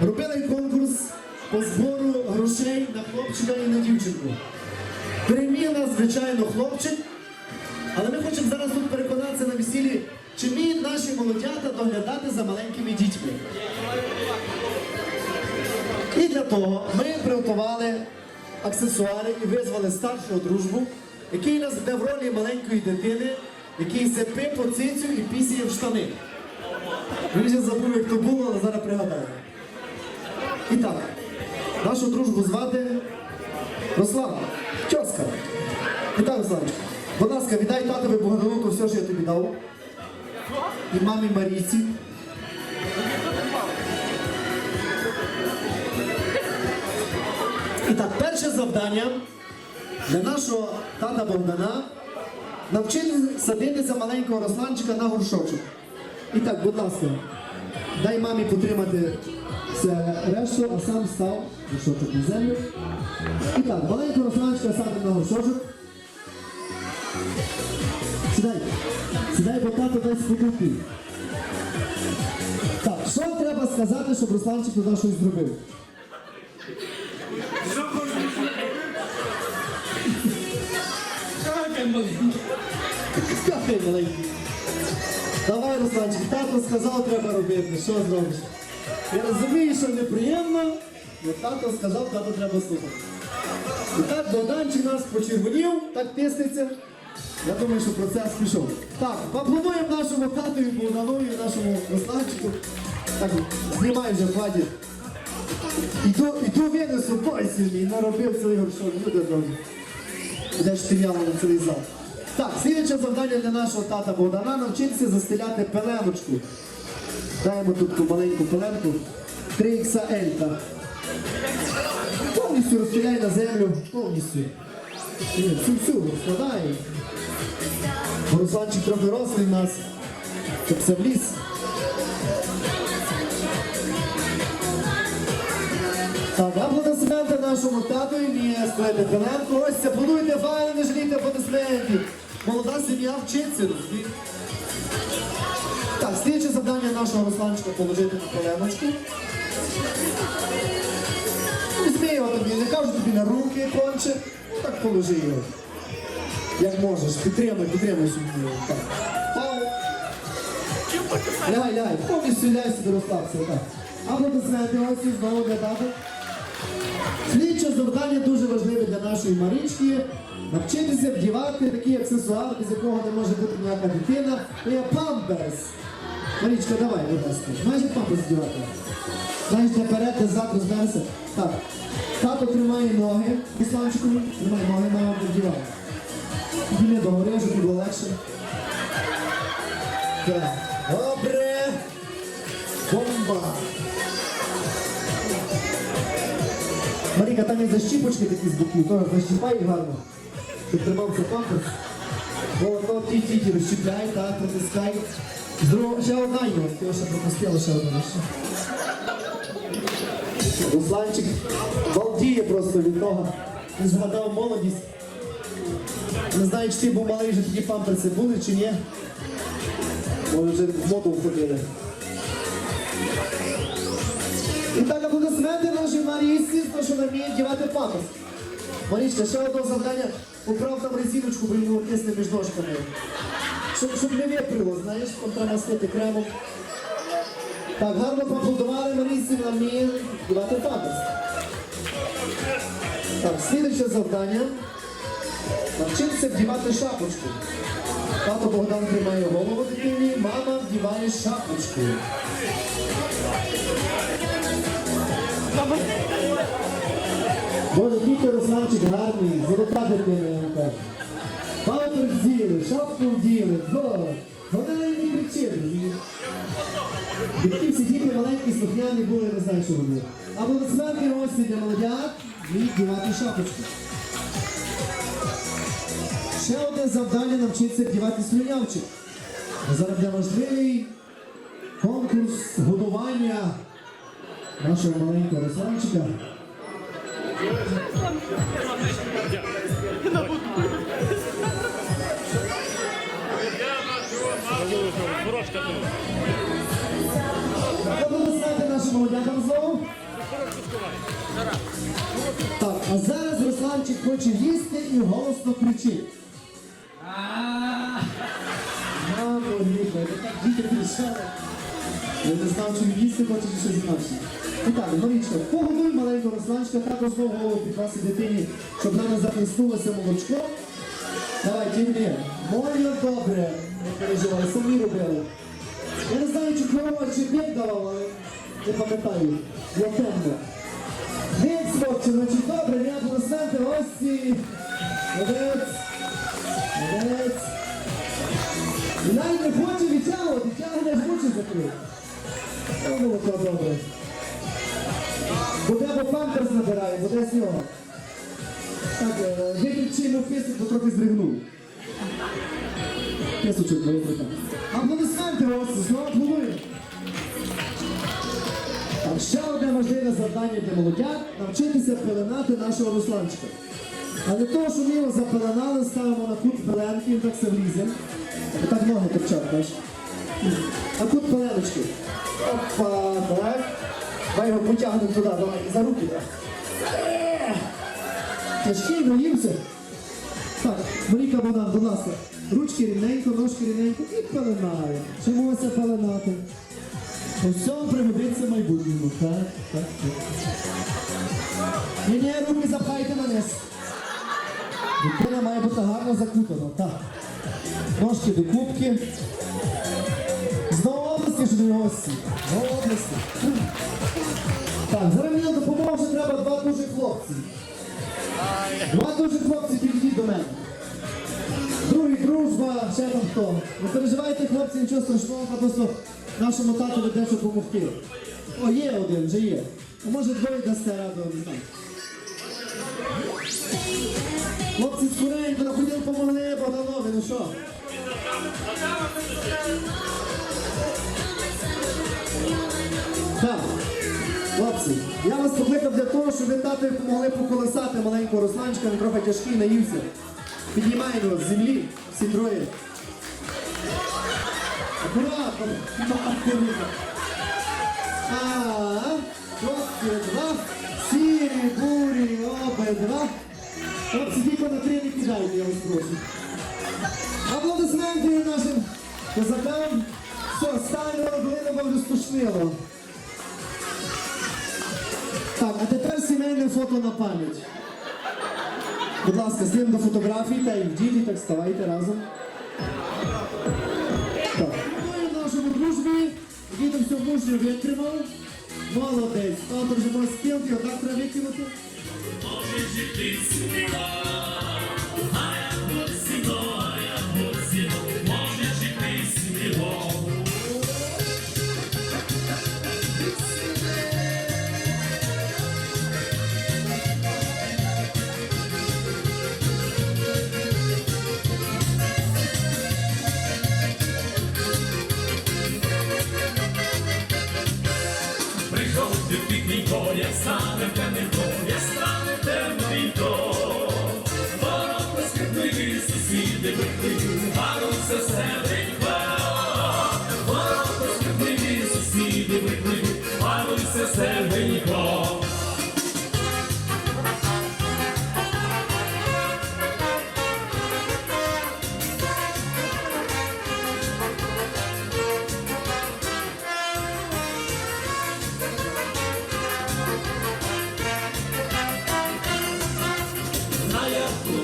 робили конкурс по збору грошей на хлопчика і на дівчинку. Переміг звичайно, хлопчик, але ми хочемо зараз тут переконатися на весіллі, чи вміють наші молодята доглядати за маленькими дітьми. І для того ми приготували аксесуари і визвали старшого дружбу, який нас буде в ролі маленької дитини, який сипе по цицю і пісіє в штани. Ви вже забули, хто був, але зараз пригадаю. І так, нашу дружбу звати Руслана Тьоска. Вітаю, Русланочка. Будь ласка, віддай татові Богдануту все, що я тобі дав. І мамі Марійці. І так, перше завдання для нашого тата Богдана навчити садитися маленького Русланчика на горшочок. І так, будь ласка, дай мамі потримати все решту, а сам став горшочок на землю. І так, маленького Русланчика садимо на горшочок. Сідай, сідай, бо тато дасть спокійки. Так, що треба сказати, щоб Русланчик туди щось зробив? Давай, Русланчик, тато сказав, треба робити. Що зробиш? Я розумію, що неприємно, але тато сказав, тато треба слухати. І так Богданчик нас почервонів, так тиснеться. Я думаю, що процес пішов. Так, поаплодуємо нашому татові Богданові, нашому Русланчику. Так, знімай вже, хватить. Іду, іду винесу, сильний, наробив цілий горшок, люди добрі. Де ж штиняли на цілий зал. Так, слідче завдання для нашого тата Богдана навчитися застеляти пеленочку. Даємо тут таку маленьку пеленку. 3XL. так. Повністю розстеляй на землю. Повністю. Ні, всю всю розкладай. Бо Русланчик трохи рослий в нас. Щоб все вліз. Так, аплодисменти нашому тату і Пеленко. Ось це плануйте файно, не жалійте аплодисментів. Молода сім'я вчиться, нашого Русланчика положити на коленочку. Візьми його тобі, не кажу тобі на руки конче. Ну так положи його. Як можеш, сім'ю. Так. Пау. Лягай, лягай, повністю лягай сюди розслабся. Так. Аплодисменти, ось знову для тата. Слідче завдання дуже важливе для нашої Марічки. Навчитися вдівати такий аксесуар, без якого не може бути ніяка дитина. Це памперс. Марічка, давай, будь ласка. Знаєш, як памперс вдівати? Знаєш, де перед, де зад, розберешся. Так. Тато тримає ноги. Ісланчику, тримай ноги, мама вдіває. Біля догори, щоб було легше. Так. Добре. Бомба. Маріка, там є защіпочки такі з боків, теж защіпай гарно, щоб тримався памперс. О, то ті ті ті розщіпляй, так, протискай. З другого, ще одна є, ти ще пропустила ще одну ще. Русланчик балдіє просто від того. Він згадав молодість. Не знаю, чи ти був малий, вже такі памперси були чи ні. Може вже в моду входили. І так аплодисменти нашій Марійці, то що не вміє вдівати памперс. Марічка, ще одне завдання. Поправ там резиночку, бо йому тисне між ножками. Щоб, щоб не виприло, знаєш, там треба мастити кремом. Так, гарно поаплодували Марійці, вона вміє вдівати памперс. Так, слідуюче завдання. Навчитися вдівати шапочку. Тато Богдан тримає голову дитині, мама вдіває шапочку. Боже, діти Русланчик гарний, золота дитина, я вам кажу. Памперс вділи, шапку вділи, не причини. Такі всі діти маленькі, слухняні були, не знаю, що вони. Аплодисменти гості для молодят, вміють вдівати шапочку. Ще одне завдання навчитися вдівати слюнявчик. Зараз для важливий конкурс годування нашого маленького Русланчика. Знову. А зараз Русланчик хоче їсти і голосно кричить. Мамо, Ніко, я так діти кричали. Я не знав, чи їсти хоче, чи щось інакше. І так, Марічка, погодуй маленького Русланчика, також знову голову підкласти дитині, щоб вона не захлеснулося молочко. Давай, тім'є. Моє добре. Не переживай, самі робили. Я не знаю, чи корова, чи бік давав, але не пам'ятаю. Я темно. Бік, хлопці, значить добре, не аплодисменти, гості. Молодець. Молодець. І навіть не хоче відтягувати, тягне аж мучить закрив. О, молоко добре. Буде або памперс набирає, буде з нього. Так, е, виключи писок, бо трохи здригнув. Писочок, добре. Аплодисменти, знову аплодуємо. Так, ще одне важливе завдання для молодят навчитися пеленати нашого Русланчика. А для того, щоб ми його запеленали, ставимо на кут пеленки, він так все влізе. Так ноги торчать, бачиш. На кут пеленочки. Опа, так. Давай його потягнемо туди, давай, за руки. Так. Е! Тяжкий, наївся. Так, Маріка Богдан, будь ласка, ручки рівненько, ножки рівненько і пеленаємо. Чомуся пеленати. У всьому пригодиться майбутньому, так, так, так. Ні, ні, руки запхайте на низ. Дитина має бути гарно закутана, так. Ножки до кубки. Знову області, що до нього. Знову області. Так, зараз мені вже треба два дуже хлопці. Два дуже хлопці підійдіть до мене. Другий дружба, ще там хто. Не переживайте, хлопці, нічого страшного, просто нашому тату ви дещо допомогти. О, є один, вже є. А може двоє дасте раду, не знаю. Хлопці скоренько находили, помогли Богданові, ну що? Так, хлопці, я вас покликав для того, щоб ви татові допомогли поколесати маленького Русланчика, він трохи тяжкий, наївся. Піднімаємо з землі, всі троє. Акуратно, акуратно. А, два, сірі, бурі, обидва. Хлопці, тільки на три не кидайте, я вас прошу. Аплодисменти нашим козакам. Все, стайно робили, бо вже стошнило. Так, а тепер сімейне фото на пам'ять. Будь ласка, слідом до фотографії та і в ділі, так ставайте разом. Так. Нашому дружбі, дідом все мужньо витримав. Молодець. Тато вже може спілки, отак треба викинути. Приходьте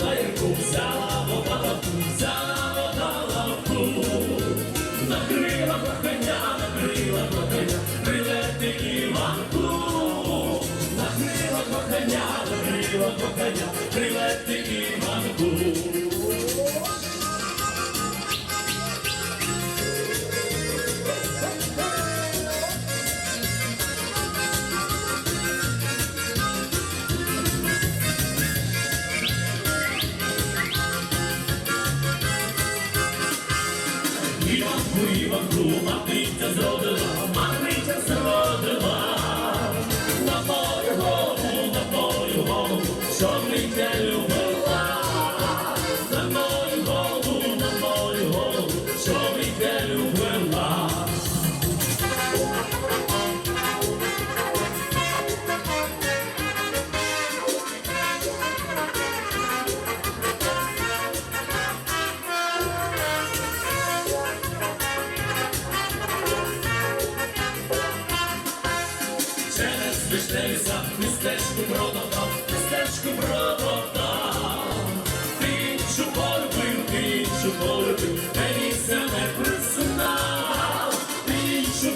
На ярку взяла вода взяла вода лапу. Накрила кохання, накрила кохання, прилети Іванку. Накрила кохання, накрила кохання, Ти